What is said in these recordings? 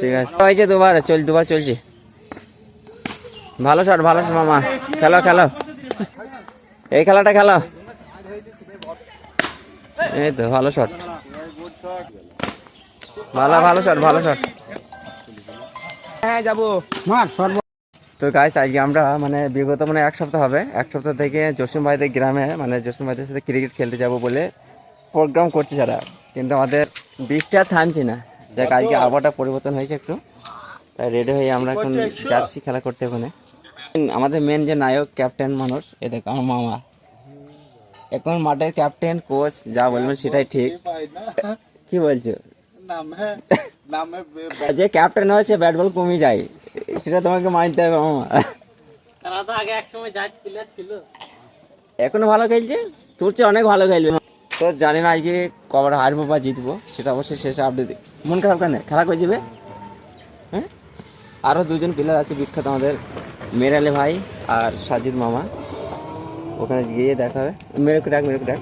ঠিক আছে। হয়েছে দুবার চল দুবার চলছে। ভালো শট ভালো শট মামা। খেলো খেলো। এই খেলাটা খেলো। এই তো ভালো শট। ভালো ভালো শট ভালো শট। হ্যাঁ যাব। মার সর্ব তো গাইস আজকে আমরা মানে বিগত মানে এক সপ্তাহ হবে। এক সপ্তাহ থেকে জসিম ভাইদের গ্রামে মানে জসিম ভাইদের সাথে ক্রিকেট খেলতে যাব বলে প্রোগ্রাম করছে যারা। কিন্তু আমাদের বৃষ্টি আর থামছে না। দেখ আজকে আবহাওয়াটা পরিবর্তন হয়েছে একটু। তাই রেডি হয়ে আমরা এখন যাচ্ছি খেলা করতে ওখানে আমাদের মেন যে নায়ক ক্যাপ্টেন মানুষ এ দেখ আমার মামা। এখন মাঠের ক্যাপ্টেন কোচ যা বলবেন সেটাই ঠিক। কি বলছো? যে ক্যাপ্টেন হয়েছে ব্যাট বল কমে যায়। সেটা তোমাকে মানতে হবে মামা। তারা তো আগে এক জাজ প্লেয়ার ছিল। এখনও ভালো খেলছে? তোর চেয়ে অনেক ভালো খেলবে। তো জানি না আজকে কবার হারবো বা জিতবো, সেটা অবশ্যই শেষে আপডেট মন খারাপ কেন? খেলা করে যাবে? হ্যাঁ? আরও দুজন প্লেয়ার আছে বিখ্যাত আমাদের মেরালে ভাই আর সাজিদ মামা। ওখানে গিয়ে দেখা হবে। মেরে ডাক মেরে ডাক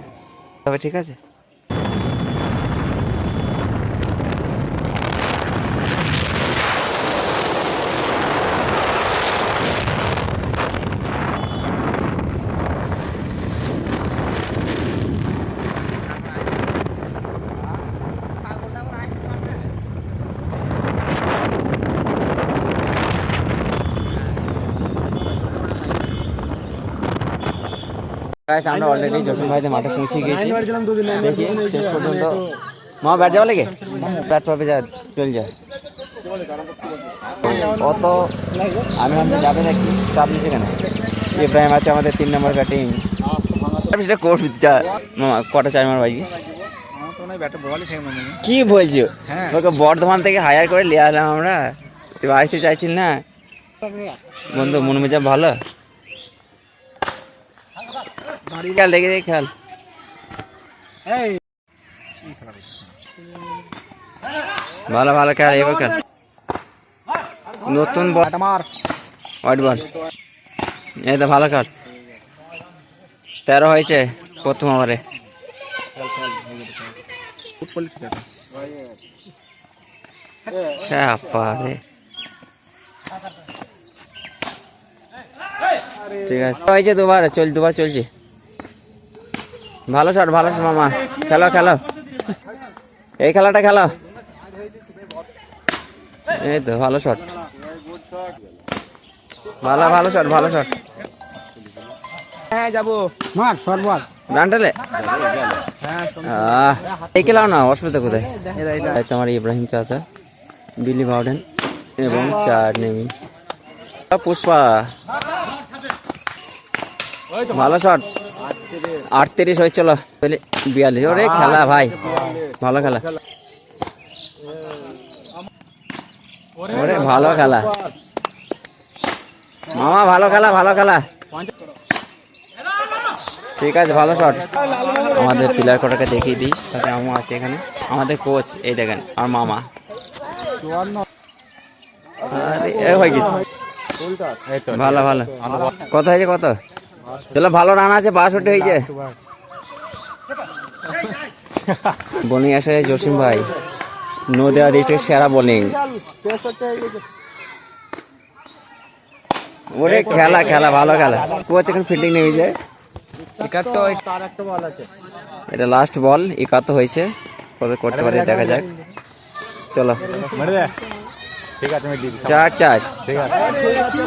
তবে ঠিক আছে। Guys, আমরা অলরেডি জসিম ভাইদের মাঠে পৌঁছে গেছি দেখি শেষ পর্যন্ত। মা ব্যাট যাওয়া লেগে? ব্যাট পাবে যা চল যা। অত আমি ভাবছি যাবে নাকি? চাপ নিচ্ছে কেন? ইব্রাহিম আছে আমাদের তিন নম্বর ব্যাটিং। সেটা করবি যা। মামা কটা চাই মনে নেই কি বলছো? হ্যাঁ। তোকে বর্ধমান থেকে হায়ার করে নিয়ে আসলাম আমরা। তুই আসতে চাইছিস না? বন্ধু মন মেজাজ ভালো? খেল দেখে এই। ভালো ভালো খেল এবার খেল। নতুন বল। হোয়াইট বল এই তো ভালো খেল। তেরো হয়েছে প্রথম ওভারে। ঠিক আছে হ্যাঁ ঠিক আছে। হয়েছে দুবার চল দুবার চলছে। ভালো শট ভালো শট মামা। খেলো খেলো। এই খেলাটা খেলো। এই তো ভালো শট ভালো ভালো শট ভালো শট হ্যাঁ যাব। মার সর্বত ডান্টালে হ্যাঁ আহ এই খেলাও না অসুবিধা কোথায়? তোমার ইব্রাহিম চাচা বিলি বাউডেন এবং চার নেমি। পুষ্পা। ভালো শট আটত্রিশ হয়েছিল বিয়াল্লিশ। ওরে খেলা ভাই, ভালো খেলা। ওরে ভালো খেলা। মামা, ভালো খেলা ভালো খেলা। ঠিক আছে, ভালো শট আমাদের প্লেয়ার কটাকে দেখিয়ে দিই তাতে আমু আছে এখানে। আমাদের কোচ এই দেখেন আর মামা হয়ে গেছে। ভালো ভালো। কত হয়েছে কত? চলো ভালো রান আছে বাষট্টি হয়েছে। বোলিং আসে জসিম ভাই। নদিয়া ডিস্ট্রিক্ট সেরা বোলিং। ওরে খেলা খেলা ভালো খেলা। কোচ এখন ফিল্ডিং নেমেছে একাত্তর। এটা লাস্ট বল একাত্তর হয়েছে। কত করতে পারে দেখা যাক। চলো। ঠিক আছে আমি দিয়ে দিচ্ছি। চার চার। ঠিক আছে।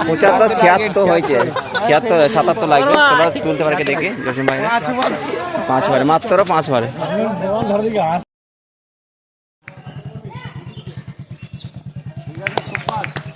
পঁচাত্তর ছিয়াত্তর হয়েছে। ছিয়াত্তর সাতাত্তর লাগবে। তোমরা তুলতে পারবে দেখি জসিম ভাই। পাঁচ বারে মাত্র পাঁচ বারে। ঠিক আছে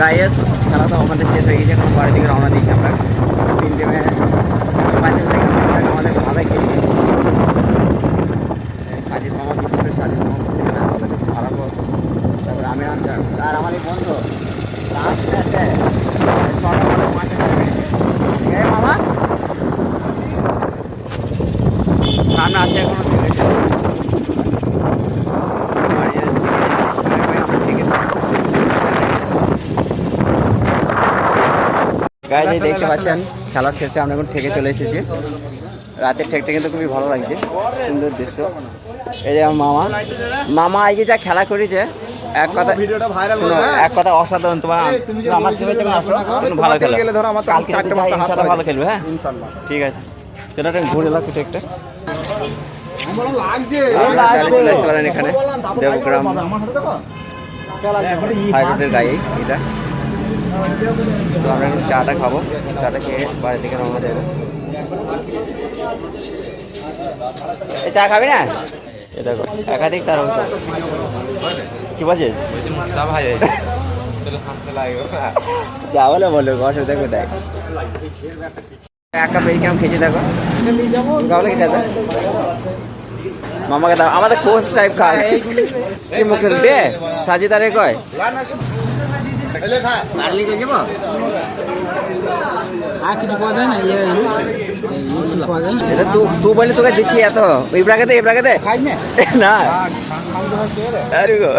গায়েস খেলা তো আমাদের শেষ হয়ে গেছে, এখন বাড়ির দিকে রওনা দিয়েছি আমরা। তিনটে আমাদের ভালো খেলছি। সাজিদ মামা বিশেষ ভালো তারপরে আর আমার বন্ধু? লাস্ট ম্যাচে সামনে আছে এখনও এই দেখতে পাচ্ছেন খেলার শেষে আমরা এখন ঠেকে চলে এসেছি। রাতের ঠেকটা কিন্তু খুবই ভালো লাগছে। সুন্দর দৃশ্য। এই যে আমার মামা। মামা আজকে যা খেলা করেছে এক কথা ভিডিওটা ভাইরাল শোনো, এক কথা অসাধারণ তোমার আমার ছেলে যখন আসো তুমি ভালো খেলো। গেলে ধরো আমার চারটে ইনশাআল্লাহ ভালো খেলবে হ্যাঁ ইনশাল্লাহ। ঠিক আছে। চলো একটা ঘুরে এলাম ঠেকটা। লাগছে। চলে আসতে পারেন এখানে। দেবগ্রাম। হাই গায়ে এটা। তো আমরা এখন চাটা খাব। চাটা খেয়ে বাড়ি থেকে রওনা দেবো। এই চা খাবি না? এ দেখো একাধিক তার কি বলছিস? যা বলে বলো অসুবিধা কোথায়? একা পেয়ে কেমন খেয়েছি দেখো গাবলে কি দাদা মামাকে দাও আমাদের টাইপ খায় কি মুখে দে সাজি তারে কয় যাব আর কিছু পাওয়া যায় না ইয়ে এটা তুই বলে তোকে দিচ্ছি এত এই এই ব্রাকেতে না না আরে গো